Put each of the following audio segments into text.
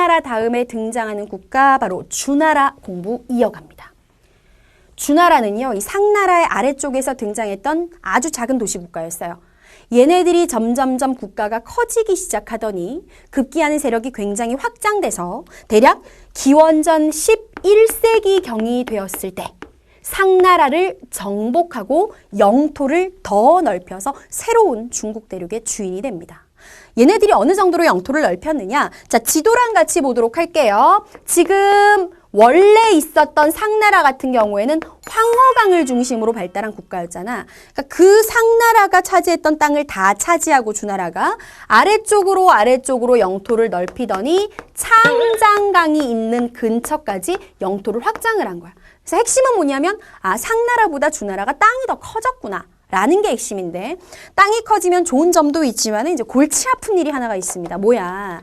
상나라 다음에 등장하는 국가 바로 주나라 공부 이어갑니다. 주나라는요, 이 상나라의 아래쪽에서 등장했던 아주 작은 도시 국가였어요. 얘네들이 점점점 국가가 커지기 시작하더니 급기야는 세력이 굉장히 확장돼서 대략 기원전 11세기 경이 되었을 때 상나라를 정복하고 영토를 더 넓혀서 새로운 중국 대륙의 주인이 됩니다. 얘네들이 어느 정도로 영토를 넓혔느냐? 자, 지도랑 같이 보도록 할게요. 지금 원래 있었던 상나라 같은 경우에는 황허강을 중심으로 발달한 국가였잖아. 그러니까 그 상나라가 차지했던 땅을 다 차지하고 주나라가 아래쪽으로 아래쪽으로 영토를 넓히더니 창장강이 있는 근처까지 영토를 확장을 한 거야. 그래서 핵심은 뭐냐면 아 상나라보다 주나라가 땅이 더 커졌구나. 라는 게 핵심인데 땅이 커지면 좋은 점도 있지만 이제 골치 아픈 일이 하나가 있습니다. 뭐야?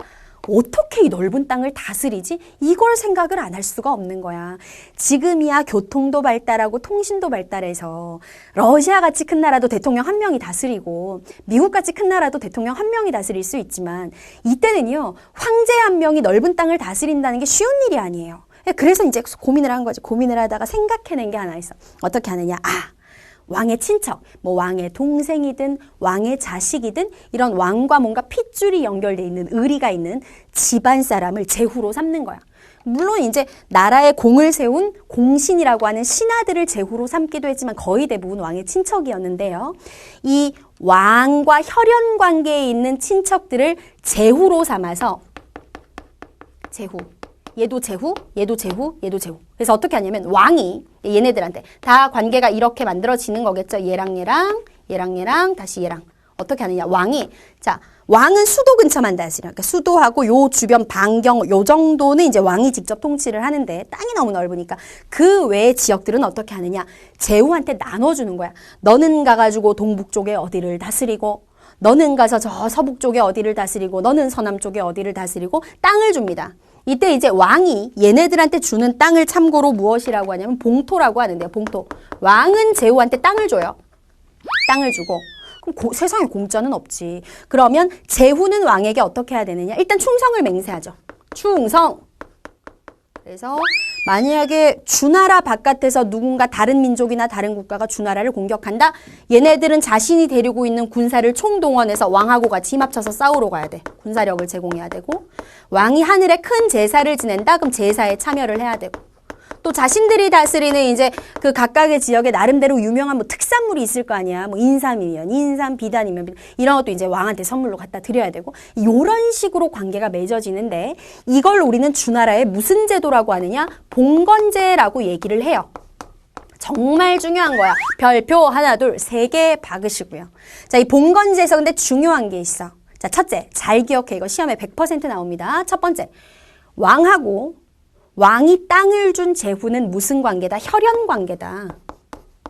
어떻게 이 넓은 땅을 다스리지? 이걸 생각을 안 할 수가 없는 거야. 지금이야 교통도 발달하고 통신도 발달해서 러시아 같이 큰 나라도 대통령 한 명이 다스리고 미국 같이 큰 나라도 대통령 한 명이 다스릴 수 있지만 이때는요 황제 한 명이 넓은 땅을 다스린다는 게 쉬운 일이 아니에요. 그래서 이제 고민을 한 거지. 고민을 하다가 생각해낸 게 하나 있어. 어떻게 하느냐? 아, 왕의 친척, 뭐 왕의 동생이든 왕의 자식이든 이런 왕과 뭔가 핏줄이 연결돼 있는 의리가 있는 집안 사람을 제후로 삼는 거야. 물론 이제 나라에 공을 세운 공신이라고 하는 신하들을 제후로 삼기도 했지만 거의 대부분 왕의 친척이었는데요. 이 왕과 혈연 관계에 있는 친척들을 제후로 삼아서 제후 얘도 제후, 얘도 제후, 얘도 제후. 그래서 어떻게 하냐면 왕이 얘네들한테 다 관계가 이렇게 만들어지는 거겠죠. 얘랑 얘랑, 얘랑 얘랑, 다시 얘랑. 어떻게 하느냐. 왕이 자 왕은 수도 근처만 다스려. 그러니까 수도하고 요 주변 반경 요 정도는 이제 왕이 직접 통치를 하는데 땅이 너무 넓으니까 그 외의 지역들은 어떻게 하느냐. 제후한테 나눠주는 거야. 너는 가가지고 동북 쪽에 어디를 다스리고 너는 가서 저 서북 쪽에 어디를 다스리고 너는 서남 쪽에 어디를 다스리고 땅을 줍니다. 이때 이제 왕이 얘네들한테 주는 땅을 참고로 무엇이라고 하냐면 봉토라고 하는데요. 봉토. 왕은 제후한테 땅을 줘요. 땅을 주고. 그럼 고, 세상에 공짜는 없지. 그러면 제후는 왕에게 어떻게 해야 되느냐? 일단 충성을 맹세하죠. 충성. 그래서 만약에 주나라 바깥에서 누군가 다른 민족이나 다른 국가가 주나라를 공격한다? 얘네들은 자신이 데리고 있는 군사를 총동원해서 왕하고 같이 힘합쳐서 싸우러 가야 돼. 군사력을 제공해야 되고 왕이 하늘에 큰 제사를 지낸다? 그럼 제사에 참여를 해야 되고 또 자신들이 다스리는 이제 그 각각의 지역에 나름대로 유명한 뭐 특산물이 있을 거 아니야. 뭐 인삼이면 인삼, 비단이면 비단. 이런 것도 이제 왕한테 선물로 갖다 드려야 되고 이런 식으로 관계가 맺어지는데 이걸 우리는 주나라의 무슨 제도라고 하느냐? 봉건제라고 얘기를 해요. 정말 중요한 거야. 별표 하나, 둘, 세 개 박으시고요. 자, 이 봉건제에서 근데 중요한 게 있어. 자, 첫째, 잘 기억해. 이거 시험에 100% 나옵니다. 첫 번째, 왕하고 왕이 땅을 준 제후는 무슨 관계다? 혈연 관계다.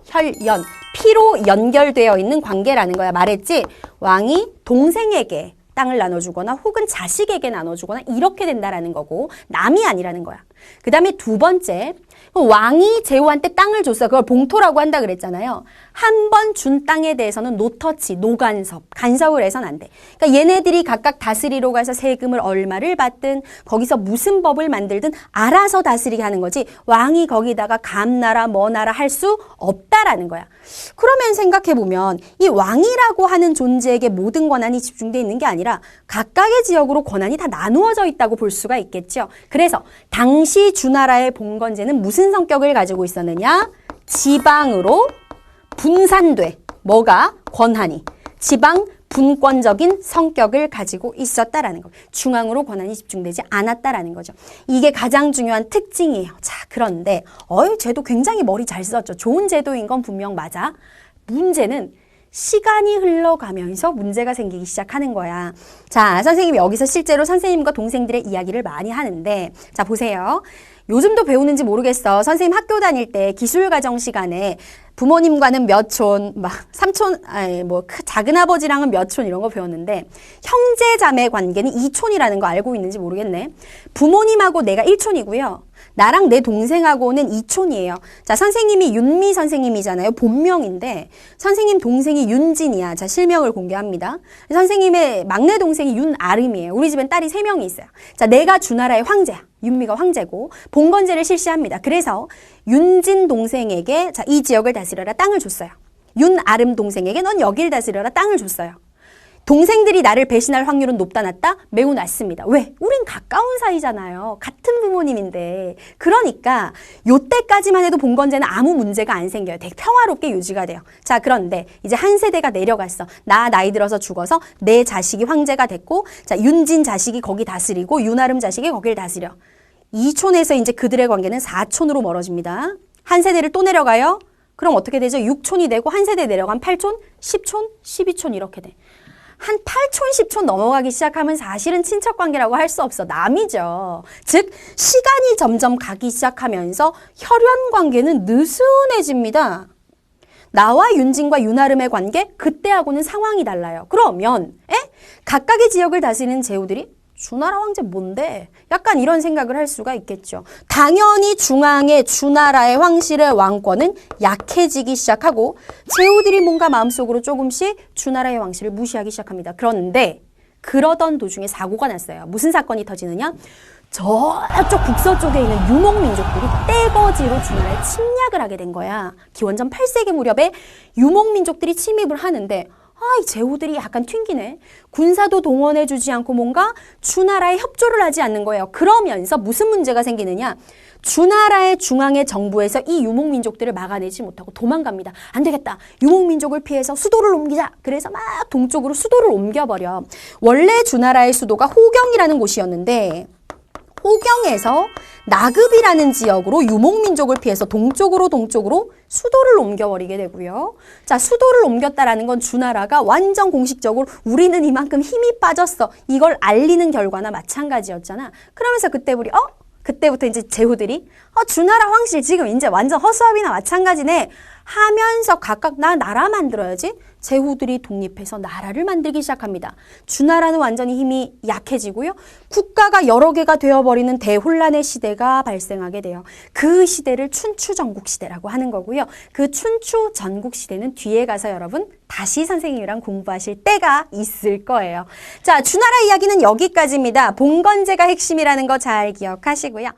혈연. 피로 연결되어 있는 관계라는 거야. 말했지? 왕이 동생에게 땅을 나눠주거나 혹은 자식에게 나눠주거나 이렇게 된다라는 거고 남이 아니라는 거야. 그 다음에 두 번째, 왕이 제후한테 땅을 줬어. 그걸 봉토라고 한다 그랬잖아요. 한 번 준 땅에 대해서는 노터치, 노간섭, 간섭을 해서는 안 돼. 그러니까 얘네들이 각각 다스리러 가서 세금을 얼마를 받든 거기서 무슨 법을 만들든 알아서 다스리게 하는 거지 왕이 거기다가 감나라, 뭐나라 할 수 없다라는 거야. 그러면 생각해 보면 이 왕이라고 하는 존재에게 모든 권한이 집중돼 있는 게 아니라 각각의 지역으로 권한이 다 나누어져 있다고 볼 수가 있겠죠. 그래서 당시 주나라의 봉건제는 무슨 성격을 가지고 있었느냐? 지방으로 분산돼. 뭐가? 권한이. 지방 분권적인 성격을 가지고 있었다라는 거. 중앙으로 권한이 집중되지 않았다라는 거죠. 이게 가장 중요한 특징이에요. 자, 그런데 어이 제도 굉장히 머리 잘 썼죠. 좋은 제도인 건 분명 맞아. 문제는 시간이 흘러가면서 문제가 생기기 시작하는 거야. 자, 선생님이 여기서 실제로 선생님과 동생들의 이야기를 많이 하는데, 자, 보세요. 요즘도 배우는지 모르겠어. 선생님 학교 다닐 때 기술 과정 시간에 부모님과는 몇 촌, 막 삼촌, 아니 뭐 작은 아버지랑은 몇 촌 이런 거 배웠는데 형제 자매 관계는 2촌이라는 거 알고 있는지 모르겠네. 부모님하고 내가 1촌이고요. 나랑 내 동생하고는 이촌이에요. 자, 선생님이 윤미 선생님이잖아요. 본명인데 선생님 동생이 윤진이야. 자, 실명을 공개합니다. 선생님의 막내 동생이 윤아름이에요. 우리 집엔 딸이 세명이 있어요. 자, 내가 주나라의 황제야. 윤미가 황제고 봉건제를 실시합니다. 그래서 윤진 동생에게 자, 이 지역을 다스려라 땅을 줬어요. 윤아름 동생에게 넌 여길 다스려라 땅을 줬어요. 동생들이 나를 배신할 확률은 높다 낮다? 매우 낮습니다. 왜? 우린 가까운 사이잖아요. 같은 부모님인데. 그러니까 요때까지만 해도 봉건제는 아무 문제가 안 생겨요. 되게 평화롭게 유지가 돼요. 자, 그런데 이제 한 세대가 내려갔어. 나 나이 들어서 죽어서 내 자식이 황제가 됐고 자, 윤진 자식이 거기 다스리고 윤아름 자식이 거길 다스려. 이촌에서 이제 그들의 관계는 사촌으로 멀어집니다. 한 세대를 또 내려가요. 그럼 어떻게 되죠? 6촌이 되고 한 세대 내려가면 8촌, 10촌, 12촌 이렇게 돼. 한 8촌, 10촌 넘어가기 시작하면 사실은 친척 관계라고 할 수 없어. 남이죠. 즉, 시간이 점점 가기 시작하면서 혈연 관계는 느슨해집니다. 나와 윤진과 윤아름의 관계, 그때하고는 상황이 달라요. 그러면, 에? 각각의 지역을 다스리는 제후들이 주나라 황제 뭔데? 약간 이런 생각을 할 수가 있겠죠. 당연히 중앙의 주나라의 황실의 왕권은 약해지기 시작하고 제후들이 뭔가 마음속으로 조금씩 주나라의 왕실을 무시하기 시작합니다. 그런데 그러던 도중에 사고가 났어요. 무슨 사건이 터지느냐? 저쪽 북서 쪽에 있는 유목 민족들이 떼거지로 주나라에 침략을 하게 된 거야. 기원전 8세기 무렵에 유목 민족들이 침입을 하는데 아, 이 제후들이 약간 튕기네. 군사도 동원해주지 않고 뭔가 주나라에 협조를 하지 않는 거예요. 그러면서 무슨 문제가 생기느냐? 주나라의 중앙의 정부에서 이 유목민족들을 막아내지 못하고 도망갑니다. 안 되겠다. 유목민족을 피해서 수도를 옮기자. 그래서 막 동쪽으로 수도를 옮겨버려. 원래 주나라의 수도가 호경이라는 곳이었는데 호경에서 나급이라는 지역으로 유목민족을 피해서 동쪽으로 동쪽으로 수도를 옮겨버리게 되고요. 자, 수도를 옮겼다라는 건 주나라가 완전 공식적으로 우리는 이만큼 힘이 빠졌어. 이걸 알리는 결과나 마찬가지였잖아. 그러면서 그때 우리 어? 그때부터 이제 제후들이 어, 주나라 황실 지금 이제 완전 허수아비나 마찬가지네 하면서 각각 나 나라 만들어야지 제후들이 독립해서 나라를 만들기 시작합니다. 주나라는 완전히 힘이 약해지고요. 국가가 여러 개가 되어버리는 대혼란의 시대가 발생하게 돼요. 그 시대를 춘추 전국 시대라고 하는 거고요. 그 춘추 전국 시대는 뒤에 가서 여러분 다시 선생님이랑 공부하실 때가 있을 거예요. 자, 주나라 이야기는 여기까지입니다. 봉건제가 핵심이라는 거 잘 기억하시고요.